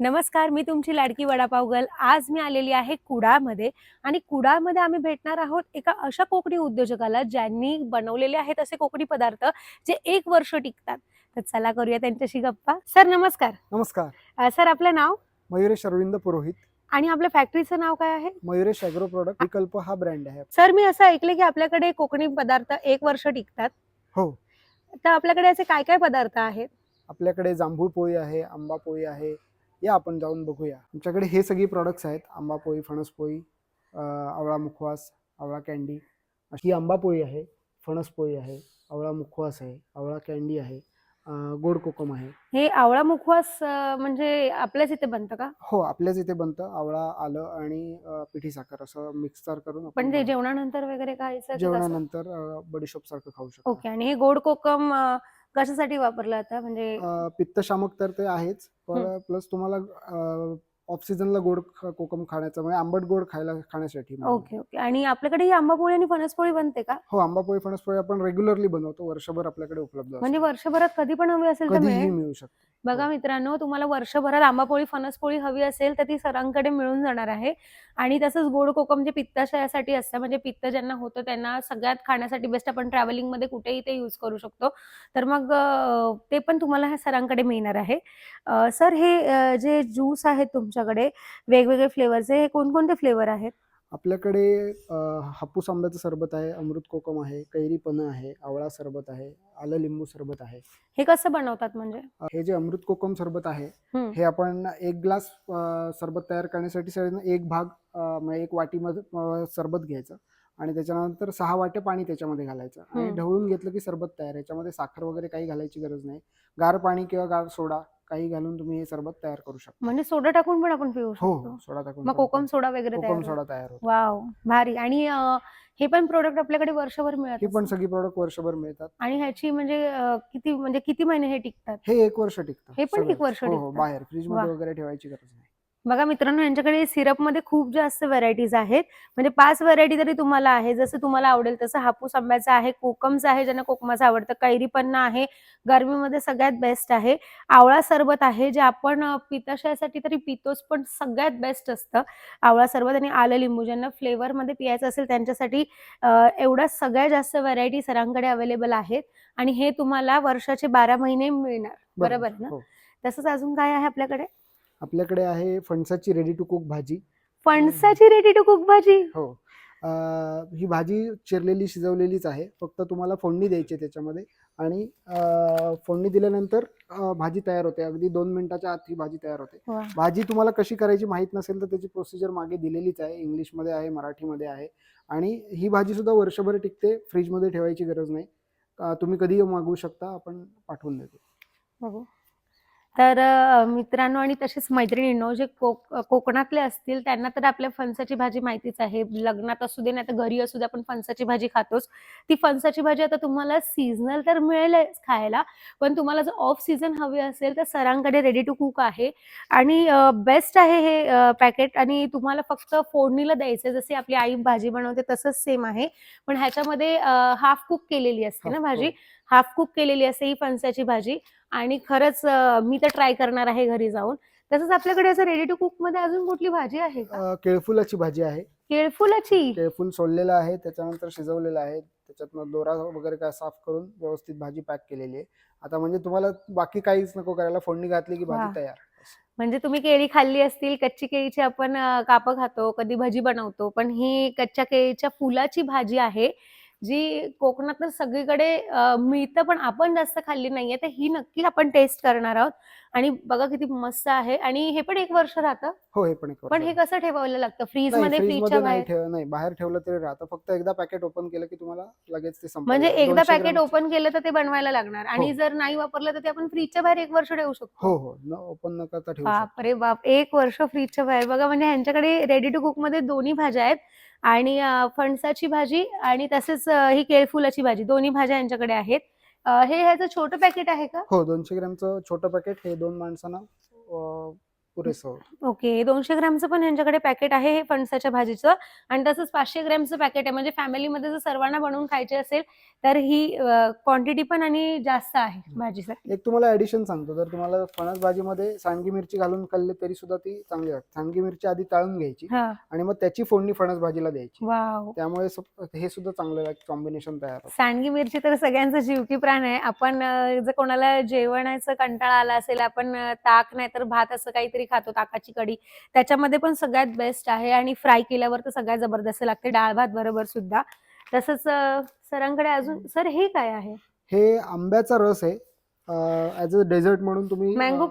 नमस्कार मी तुमची लाडकी वडापाव गर्ल आज मी आलेली आहे कुडाळमध्ये आणि कुडाळमध्ये आम्ही भेटणार आहोत एका अशा कोकणी उद्योजकाला ज्यांनी बनवलेले आहेत असे कोकणी पदार्थ जे एक वर्ष टिकतात. तर चला करूया त्यांच्याशी गप्पा. सर नमस्कार. नमस्कार. अ, सर आपलं नाव? मयुरेश अरविंद पुरोहित. आणि आपल्या फॅक्टरीचं नाव काय आहे? मयुरेश ॲग्रो प्रोडक्ट विकल्प हा ब्रँड आहे सर मी असं ऐकलं की आपल्याकडे कोकणी पदार्थ एक वर्ष टिकतात. हो. तर आपल्याकडे असे काय काय पदार्थ आहेत? आपल्याकडे जांभूळ पोळी आहे आंबा पोळी आहे या आपण जाऊन बघूया. आमच्याकडे हे सगळी प्रोडक्ट्स आहेत. आंबा पोळी फणस पोळी आवळा मुखवास आवळा कॅन्डी ही आंबा पोळी आहे फणस पोळी आहे आवळा मुखवास आहे आवळा कॅन्डी आहे गोड कोकम आहे. हे आवळा मुखवास म्हणजे आपल्याच इथे बनतं का? हो आपल्याच इथे बनतं. आवळा आलं आणि अं, पिठी साखर असं मिक्सर करून आपण पण ते. जेवणानंतर वगैरे खायचं की कसं? जेवणानंतर अं, बडीशोप सारखं खाऊ शकतो. ओके आणि हे गोड कोकम अ, कशासाठी वापरलं जातं म्हणजे पित्तशामक तर ते आहेच. पण प्लस तुम्हाला ऑफ सीझनला गोड ख- कोकम खाण्याचं म्हणजे आंबट गोड खायला खाण्यासाठी. Okay okay. आणि आपल्याकडे ही आंबापोळी आणि फणसपोळी बनते का? हो आंबापोळी फणसपोळी आपण रेग्युलरली बनवतो. वर्षभर आपल्याकडे उपलब्ध असते. म्हणजे वर्षभरात कधी पण हवी असेल तर कधीही मिळेल? मिळू शकते. बघा मित्रांनो तुम्हाला वर्षभरात आंबापोळी फणसपोळी हवी असेल तर ती सरांकडे मिळून जाणार आहे. आणि तसंच गोड कोकम जे पित्ताशयासाठी असतं म्हणजे पित्त ज्यांना होतं त्यांना सगळ्यात खाण्यासाठी बेस्ट आपण travelling मध्ये कुठेही ते यूज करू शकतो. तर मग अ, ते पण तुम्हाला ह्या सरांकडे मिळणार आहे. सर हे अ, जे ज्यूस आहेत तुमच्याकडे वेगवेगळे फ्लेवरचे हे कोणकोणते फ्लेवर आहेत आपल्याकडे हापूस आंब्याचं सरबत आहे अमृत कोकम आहे कैरी पण आहे आवळा सरबत आहे आलं लिंबू सरबत आहे हे कसं बनवतात म्हणजे हे जे अमृत कोकम सरबत आहे. हे आपण एक ग्लास सरबत तयार करण्यासाठी एक भाग म्हणजे एक वाटीमध्ये सरबत घ्यायचं आणि त्याच्यानंतर सहा वाटे पाणी त्याच्यामध्ये घालायचं आणि. ढवळून घेतलं की सरबत तयार. याच्यामध्ये साखर वगैरे काही घालायची गरज नाही गार पाणी किंवा गार सोडा काही घालून तुम्ही हे सरबत तयार करू शकता म्हणजे सोडा टाकून पण आपण पिऊ हो शकतो हो सोडा टाकून मग पण कोकम सोडा वगैरे कोकम तयार सोडा तयार होतो वाव भारी आणि अ, हे पण प्रोडक्ट आपल्याकडे वर्षभर मिळत ही पण. सगळी प्रोडक्ट वर्षभर मिळतात आणि ह्याची म्हणजे अ, किती म्हणजे किती महिने हे टिकतात हे एक वर्ष टिकतं हे पण एक. वर्ष हो हो. बाहेर फ्रीजमध्ये. वगैरे ठेवायची गरज नाही बघा मित्रांनो यांच्याकडे सिरपमध्ये खूप जास्त व्हरायटीज आहेत. म्हणजे पाच व्हरायटी तरी तुम्हाला आहे. जसं तुम्हाला आवडेल तसं हापूस आंब्याचं आहे कोकमचं आहे ज्यांना कोकमाचं आवडतं. कैरी पन्ना आहे. गरमीमध्ये सगळ्यात बेस्ट आहे. आवळा सरबत आहे जे आपण अ, पित्ताशयासाठी तरी पितोच पण सगळ्यात बेस्ट असतं. आवळा सरबत आणि आलं लिंबू ज्यांना फ्लेवर मध्ये पियायचं असेल त्यांच्यासाठी एवढ्या सगळ्यात जास्त व्हरायटी सरांकडे अवेलेबल आहेत. आणि हे तुम्हाला वर्षाचे बारा महिने मिळणार. बरोबर. ना? हो. तसंच अजून काय आहे आपल्याकडे? आपल्याकडे आहे फणसाची रेडी टू कुक भाजी. फणसाची रेडी टू कुक भाजी? हो. अं, ही भाजी चिरलेली शिजवलेलीच आहे. फक्त तुम्हाला फोडणी द्यायची आहे त्याच्यामध्ये. आणि अं, फोडणी दिल्यानंतर अं, भाजी तयार होते. अगदी दोन मिनिटाच्या आत ही भाजी तयार होते. वा. भाजी तुम्हाला कशी करायची माहीत नसेल तर त्याची प्रोसिजर मागे दिलेलीच आहे. इंग्लिशमध्ये आहे मराठीमध्ये आहे. आणि ही भाजी सुद्धा वर्षभर टिकते. फ्रीजमध्ये ठेवायची गरज नाही. अं, तुम्ही कधीही मागवू शकता. आपण पाठवून देतो. बघू. तर मित्रांनो आणि तसेच मैत्रिणींनो जे कोक कोकणातले असतील त्यांना तर आपल्या फणसाची भाजी माहितीच आहे. लग्नात असू दे नाही तर घरी असू दे आपण फणसाची भाजी खातोच. ती फणसाची भाजी आता तुम्हाला सीझनल तर मिळेलच खायला पण तुम्हाला जर ऑफ सीझन हवी असेल तर सरांकडे रेडी टू कुक आहे. आणि बेस्ट आहे हे पॅकेट आणि तुम्हाला फक्त फोडणीला द्यायचं जसे आपली आई भाजी बनवते तसंच सेम आहे. पण ह्याच्यामध्ये हाफ कुक केलेली असते ना भाजी. हाफ कुक केलेली असते ही फणसाची भाजी. आणि खरंच मी तर ट्राय करणार आहे घरी जाऊन. तसंच आपल्याकडे असं रेडी टू कुकमध्ये अजून कुठली भाजी आहे का? अं, केळफुलाची भाजी आहे. केळफुलाची? केळफूल सोललेलं आहे त्याच्यानंतर शिजवलेलं आहे. त्याच्यातनं दोरा वगैरे काय साफ करून व्यवस्थित भाजी पॅक केलेली आहे. आता म्हणजे तुम्हाला बाकी काहीच नको करायला फोडणी घातली की. भाजी तयार. म्हणजे तुम्ही केळी खाल्ली असतील कच्ची केळीची आपण अ, कापं खातो कधी भजी बनवतो पण ही कच्च्या केळीच्या फुलाची भाजी आहे. जी कोकणात तर सगळीकडे मिळतं पण आपण जास्त खाल्ली नाहीये तर ही नक्की आपण टेस्ट करणार आहोत. आणि बघा किती मस्त आहे. आणि हे पण एक वर्ष राहतं? हो हे पण एक पण हे कसं ठेवायला लागतं? फ्रीजमध्ये फ्रीज फ्रीजच्या बाहेर? ठेव नाही बाहेर ठेवलं तरी राहतं. फक्त एकदा पॅकेट ओपन केलं की तुम्हाला लगेच ते म्हणजे एकदा 200 पॅकेट ओपन केलं तर ते बनवायला लागणार. आणि हो. जर नाही वापरलं तर ते आपण फ्रीजच्या बाहेर एक वर्ष ठेवू शकतो. हो हो. न ओपन न करता ठेवू बाप रे बाप! एक वर्ष फ्रीजच्या बाहेर. बघा म्हणजे ह्यांच्याकडे रेडी टू कुकमध्ये दोन्ही भाज्या आहेत. आणि फणसाची भाजी आणि तसेच ही केळफुलाची भाजी दोन्ही भाज्या यांच्याकडे आहेत. हे ह्याचं छोटं पॅकेट आहे का? हो दोनशे ग्रॅमचं छोटं पॅकेट हे दोन माणसांना पुरेसं ओके दोनशे ग्रॅमचं पण यांच्याकडे पॅकेट आहे हे फणसाच्या भाजीचं. आणि तसंच पाचशे ग्रॅमचं पॅकेट आहे म्हणजे फॅमिलीमध्ये जर सर्वांना बनवून खायचे असेल तर ही क्वांटिटी पण आणि जास्त आहे भाजीसाठी. एक तुम्हाला ऍडिशन सांगतो. जर तुम्हाला फणस भाजीमध्ये सांडगी मिरची घालून खाल्ली तरी सुद्धा ती चांगली लागते. सांडगी मिरची आधी तळून घ्यायची आणि मग त्याची फोडणी फणस भाजीला द्यायची. वाव. त्यामुळे हे सुद्धा चांगलं कॉम्बिनेशन तयार सांडगी मिरची तर सगळ्यांचा जीवकी प्राण आहे. आपण जर कोणाला जेवणाचा कंटाळा आला असेल आपण ताक नाही तर भात असं काहीतरी खातो ताकाची कढी. त्याच्यामध्ये पण सगळ्यात बेस्ट आहे आणि फ्राय केल्यावर तर सगळ्यात जबरदस्त लागते. डाळ भात बरोबर सुद्धा. तसंच सरांकडे अजून सर हे काय आहे? हे आंब्याचा रस आहे. ऍज अ डेझर्ट म्हणून तुम्ही? मँगो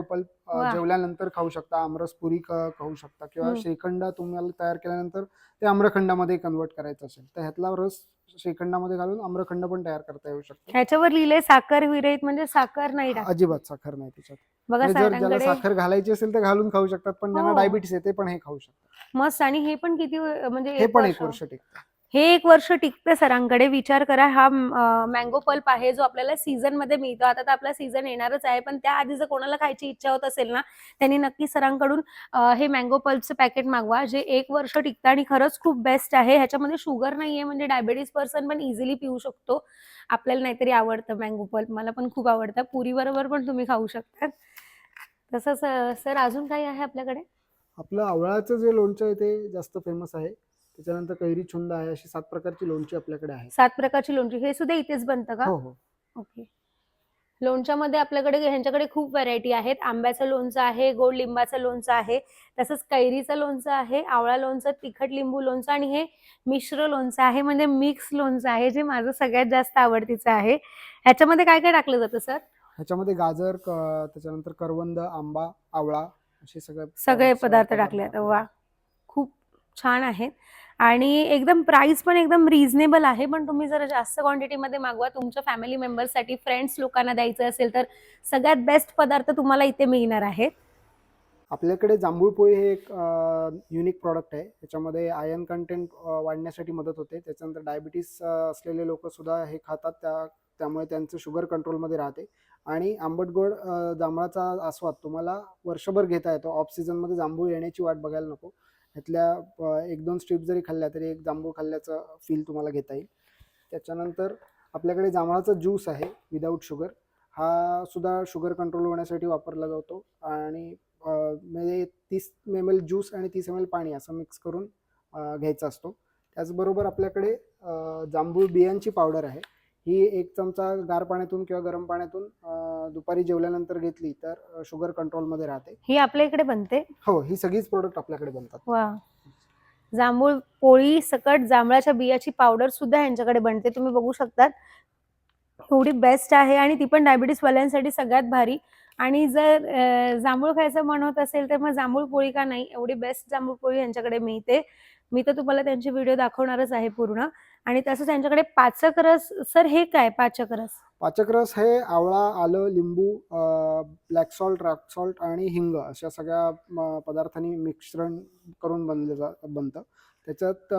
पल्प वा. जेवल्यानंतर खाऊ शकता आमरस पुरी ख- खाऊ शकता किंवा हम्म. श्रीखंड तुम्हाला तयार केल्यानंतर ते आम्रखंडामध्ये कन्वर्ट करायचं असेल तर ह्यातला रस श्रीखंडामध्ये घालून आम्रखंड पण तयार करता येऊ शकतो ह्याच्यावर लिहिलंय साखर विरहित म्हणजे साखर नाही टाक अजिबात साखर नाही त्याच्यात बघा म्हणजे जर ज्याला साखर घालायची असेल तर घालून खाऊ शकतात पण ज्यांना हो. डायबिटीस आहे ते पण हे खाऊ शकतात मस्त आणि हे पण किती व- म्हणजे हे पण एक वर्ष टिकतं हे एक वर्ष टिकते सरांकडे. विचार करा हा मँगो पल्प आहे जो आपल्याला सीझनमध्ये मिळतो. आता तर आपला सीझन येणारच आहे पण त्याआधी जर कोणाला खायची इच्छा होत असेल ना त्यांनी नक्की सरांकडून हे मँगो पल्पचं पॅकेट मागवा जे एक वर्ष टिकतं आणि खरंच खूप बेस्ट आहे. ह्याच्यामध्ये शुगर नाहीये म्हणजे डायबेटीस पर्सन पण इझिली पिऊ शकतो. आपल्याला नाहीतरी आवडतं मँगो पल्प मला पण खूप आवडतं. पुरी बरोबर पण तुम्ही खाऊ शकता तसंच सर अजून काही आहे आपल्याकडे? आपलं आवळाचं जे लोणचं आहे ते जास्त फेमस आहे. त्याच्यानंतर कैरी छुंद आहे अशी सात प्रकारची लोणची आपल्याकडे आहे सात प्रकारची लोणची. हे सुद्धा इथेच बनतं का? हो हो. ओके. लोणच्यामध्ये आपल्याकडे ह्यांच्याकडे खूप व्हरायटी आहेत. आंब्याचं लोणचं आहे गोड लिंबाचं लोणचं आहे तसंच कैरीचं लोणचं आहे आवळा लोणचं तिखट लिंबू लोणचं आणि हे मिश्र लोणचं आहे. म्हणजे मिक्स लोणचं आहे जे माझं सगळ्यात जास्त आवडतीचं आहे. ह्याच्यामध्ये काय काय टाकलं जातं सर? ह्याच्यामध्ये गाजर क- त्याच्यानंतर करवंद आंबा आवळा असे सगळे सगळे पदार्थ टाकले जातात. वा. खूप छान आहेत. आणि एकदम प्राइस पण एकदम रिझनेबल आहे. पण तुम्ही जर जास्त क्वांटिटीमध्ये मागवा तुमच्या फॅमिली मेंबर्ससाठी फ्रेंड्स लोकांना द्यायचं असेल तर सगळ्यात बेस्ट पदार्थ तुम्हाला इथे मिळणार आहे आपल्याकडे जांभूळ पोळी हे एक युनिक प्रॉडक्ट आहे. त्याच्यामध्ये आयर्न कंटेंट वाढण्यासाठी मदत होते. त्याच्यानंतर डायबिटीस असलेले लोक सुद्धा हे खातात. त्या त्यामुळे त्यांचं शुगर कंट्रोलमध्ये राहते. आणि आंबट गोड जांभळाचा आस्वाद तुम्हाला वर्षभर घेता येतो. ऑफ सीझनमध्ये जांभूळ येण्याची वाट बघायला नको. ह्यातल्या एक दोन स्ट्रीप जरी खाल्ल्या तरी एक जांभूळ खाल्ल्याचं फील तुम्हाला घेता येईल. त्याच्यानंतर आपल्याकडे जांभळाचा ज्यूस आहे विदाऊट शुगर हा सुद्धा शुगर कंट्रोल होण्यासाठी वापरला जातो आणि म्हणजे तीस एम एल ज्यूस आणि तीस एम एल पाणी असं मिक्स करून घ्यायचा असतो. त्याचबरोबर आपल्याकडे जांभूळ बियांची पावडर आहे. ही एक चमचा गार पाण्यातून किंवा गरम पाण्यातून दुपारी जेवल्यानंतर घेतली तर शुगर कंट्रोलमध्ये राहते. ही आपल्या इकडे बनते? हो ही सगळीच प्रोडक्ट आपल्याकडे बनतात. वा. जांभूळ पोळी सकट जांभळाच्या बियाची पावडर सुद्धा यांच्याकडे बनते. तुम्ही बघू शकतात. एवढी बेस्ट आहे आणि ती पण डायबिटीस वाल्यांसाठी सगळ्यात भारी. आणि जर जांभूळ खायचं मन होत असेल तर मग जांभूळ पोळी का नाही? एवढी बेस्ट जांभूळ पोळी यांच्याकडे मिळते. मी तर तुम्हाला त्यांचे व्हिडिओ दाखवणारच आहे पूर्ण. आणि तसंच त्यांच्याकडे पाचक रस सर हे काय पाचक रस? पाचक रस हे आवळा आलं लिंबू ब्लॅक सॉल्ट रॉक सॉल्ट आणि हिंग अशा सगळ्या पदार्थांनी मिश्रण करून बनलं जा बनतं. त्याच्यात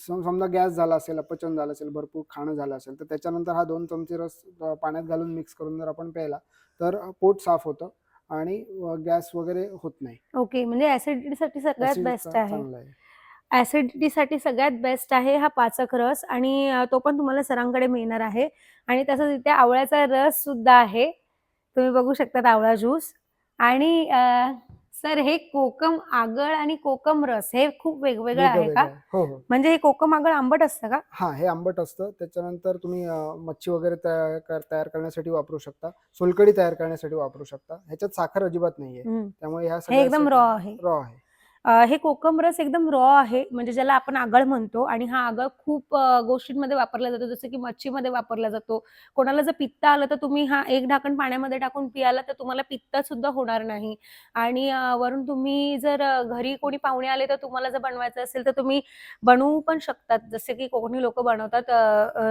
समजा गॅस झाला असेल अपचन झालं असेल भरपूर खाणं झालं असेल तर त्याच्यानंतर हा दोन चमचे रस पाण्यात घालून मिक्स करून जर आपण प्यायला तर पोट साफ होतं आणि गॅस वगैरे होत नाही. ओके म्हणजे ऍसिडिटीसाठी सगळ्यात बेस्ट आहे. ऍसिडिटीसाठी सगळ्यात बेस्ट आहे हा पाचक रस आणि तो पण तुम्हाला सरांकडे मिळणार आहे. आणि तसंच इथे आवळ्याचा रस सुद्धा आहे. तुम्ही बघू शकतात आवळा ज्यूस. आणि सर हे कोकम आगळ आणि कोकम रस हे खूप वेगवेगळं आहे का. हो हो. म्हणजे हे कोकम आगळ आंबट असतं का? हा हे आंबट असतं. त्याच्यानंतर तुम्ही मच्छी वगैरे तयार कर- तयार करण्यासाठी वापरू शकता. सोलकडी तयार करण्यासाठी वापरू शकता. ह्याच्यात साखर अजिबात नाहीये. त्यामुळे ह्या एकदम रॉ आहे. रॉ आहे. हे कोकम रस एकदम रॉ आहे. म्हणजे ज्याला आपण आगळ म्हणतो आणि हा आगळ खूप गोष्टींमध्ये वापरला जातो. जसं की मच्छीमध्ये वापरला जातो. कोणाला जर पित्त आलं तर तुम्ही हा एक ढाकण पाण्यामध्ये टाकून पियाला तर तुम्हाला पित्त सुद्धा होणार नाही. आणि वरून तुम्ही जर घरी कोणी पाहुणे आले तर तुम्हाला जर बनवायचं असेल तर तुम्ही बनवू पण शकतात. जसे की कोकणी लोक बनवतात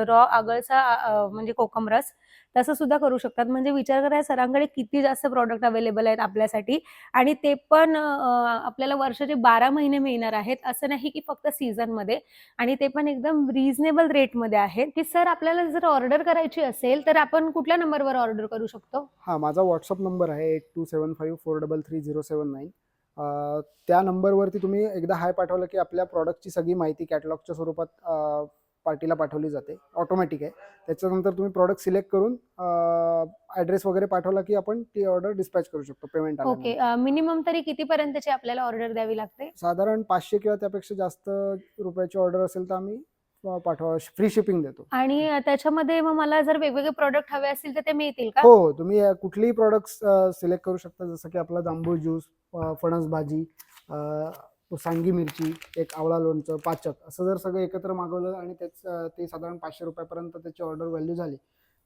रॉ आगळचा म्हणजे कोकम रस. तसं सुद्धा करू शकतात. म्हणजे विचार करा सरांकडे किती जास्त प्रॉडक्ट अवेलेबल आहेत आपल्यासाठी आणि ते पण आपल्याला वर्षाचे बारा महिने मिळणार आहेत. असं नाही की फक्त सीझनमध्ये आणि ते पण एकदम रिझनेबल रेटमध्ये आहेत. की सर आपल्याला जर ऑर्डर करायची असेल तर आपण कुठल्या नंबरवर ऑर्डर करू शकतो? हा माझा व्हॉट्सअप नंबर आहे eight two seven five four double three zero seven nine त्या नंबरवरती तुम्ही एकदा हाय पाठवलं की आपल्या प्रॉडक्टची सगळी माहिती कॅटलॉगच्या स्वरूपात पार्टीला पाठवली जाते. ऑटोमॅटिक आहे. त्याच्यानंतर तुम्ही प्रॉडक्ट सिलेक्ट करून ॲड्रेस वगैरे पाठवला की आपण ती ऑर्डर डिस्पॅच करू शकतो पेमेंट ओके मिनिमम तरी कितीपर्यंतची आपल्याला ऑर्डर द्यावी लागते? साधारण पाचशे किंवा त्यापेक्षा जास्त रुपयाची ऑर्डर असेल तर आम्ही पाठवा फ्री शिपिंग देतो. आणि त्याच्यामध्ये मग मला जर वेगवेगळे प्रोडक्ट हवे असतील तर ते मिळतील का? हो हो. तुम्ही कुठलीही प्रॉडक्ट्स सिलेक्ट करू शकता. जसं की आपला जांभूळ ज्यूस फणस भाजी सांगी मिरची एक आवळा लोणचं पाचक असं जर सगळं एकत्र मागवलं आणि त्याच ते साधारण पाचशे रुपयापर्यंत त्याची ऑर्डर व्हॅल्यू झाली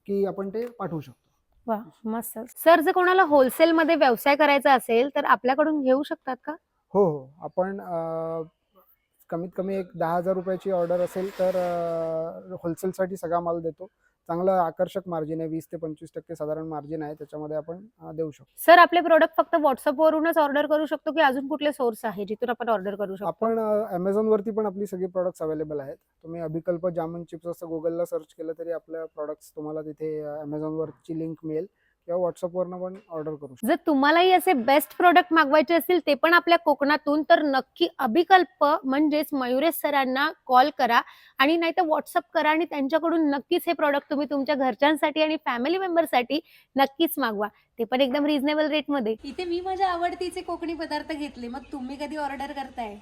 की आपण ते पाठवू शकतो. वा मस्त. सर जर कोणाला होलसेल मध्ये व्यवसाय करायचा असेल तर आपल्याकडून घेऊ शकतात का? हो हो. आपण कमीत कमी एक दहा हजार रुपयाची ऑर्डर असेल तर होलसेलसाठी सगळा माल देतो. चांगलं आकर्षक मार्जिन आहे वीस ते पंचवीस टक्के साधारण मार्जिन आहे त्याच्यामध्ये आपण देऊ शकतो. सर आपले प्रोडक्ट फक्त व्हॉट्सअप वरूनच ऑर्डर करू शकतो की अजून कुठले सोर्स आहे जिथून आपण ऑर्डर करू शकतो? आपण अमेझॉन वरती पण आपली सगळी प्रॉडक्ट्स अवेलेबल आहेत. तुम्ही अभिकल्प जामन चिप्स असं गुगलला सर्च केलं तरी आपल्या प्रॉडक्ट्स तुम्हाला तिथे अमेझॉन वरची लिंक मिळेल. किंवा व्हॉट्सअपवरनं पण ऑर्डर करू शकता. जर तुम्हालाही असे बेस्ट प्रोडक्ट मागवायचे असतील ते पण आपल्या कोकणातून तर नक्की अभिकल्प म्हणजेच मयुरेश सरांना कॉल करा आणि नाही तर व्हॉट्सअप करा आणि त्यांच्याकडून नक्कीच हे प्रॉडक्ट तुम्ही तुमच्या घरच्यांसाठी आणि फॅमिली मेंबरसाठी नक्कीच मागवा. ते पण एकदम रिझनेबल रेटमध्ये इथे मी माझ्या आवडतीचे कोकणी पदार्थ घेतले. मग तुम्ही कधी ऑर्डर करताय?